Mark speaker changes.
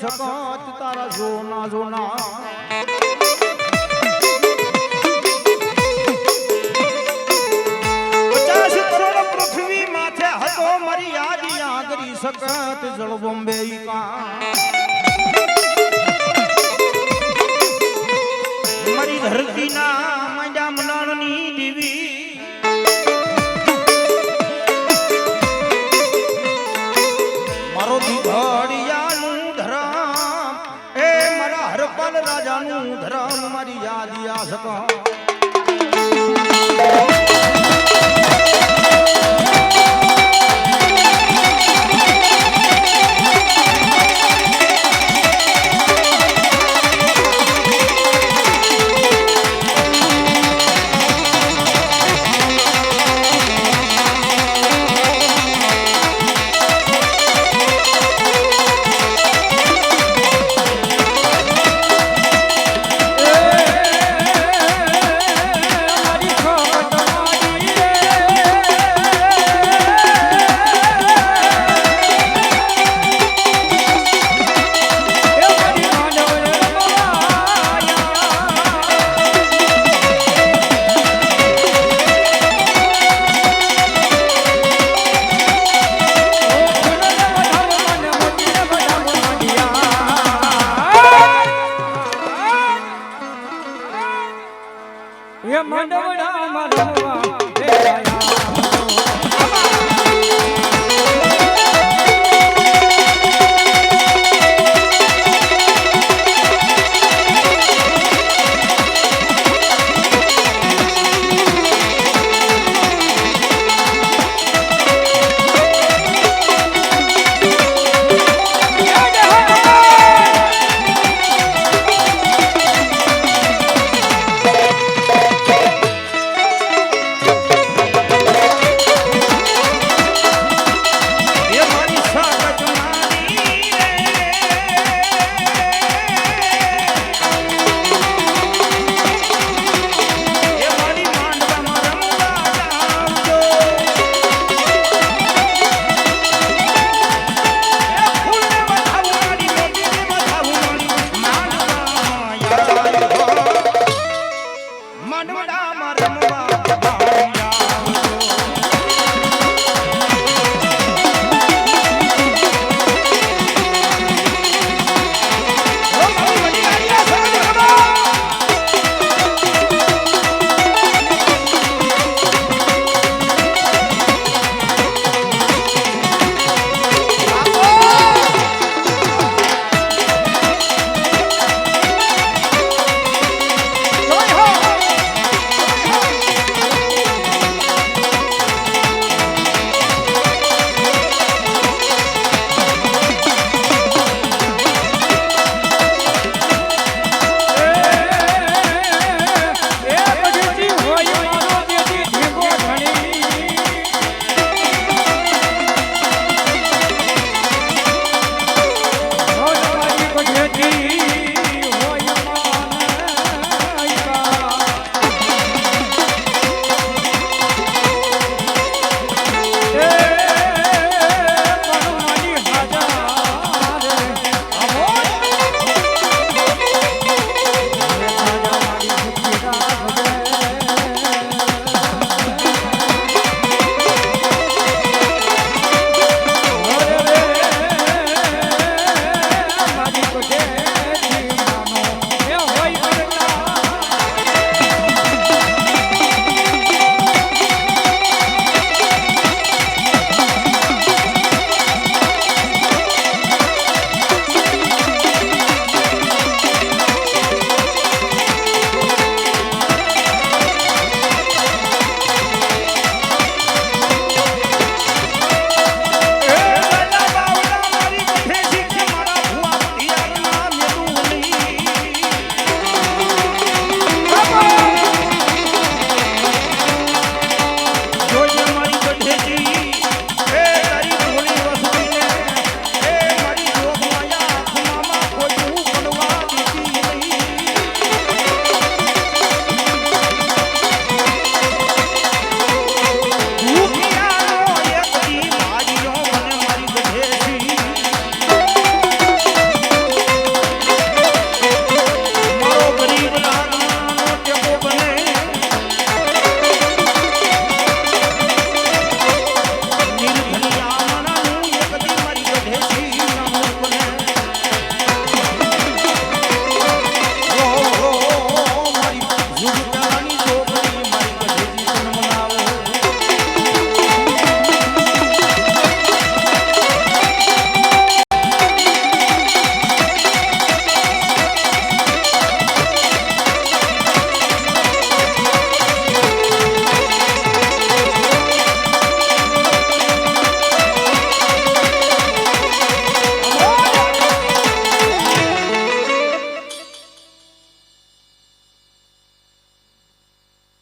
Speaker 1: સખત તારા જોના જોના. પચાસ કરોડ પૃથ્વી માથે હતો મારી યાદી આ કરી સખત જળ બોમ્બે મારી ધરતીના માંડા મનાણની દેવી ધરમ મારી યાદી આ સકા. એ મંડવડા માં રમવા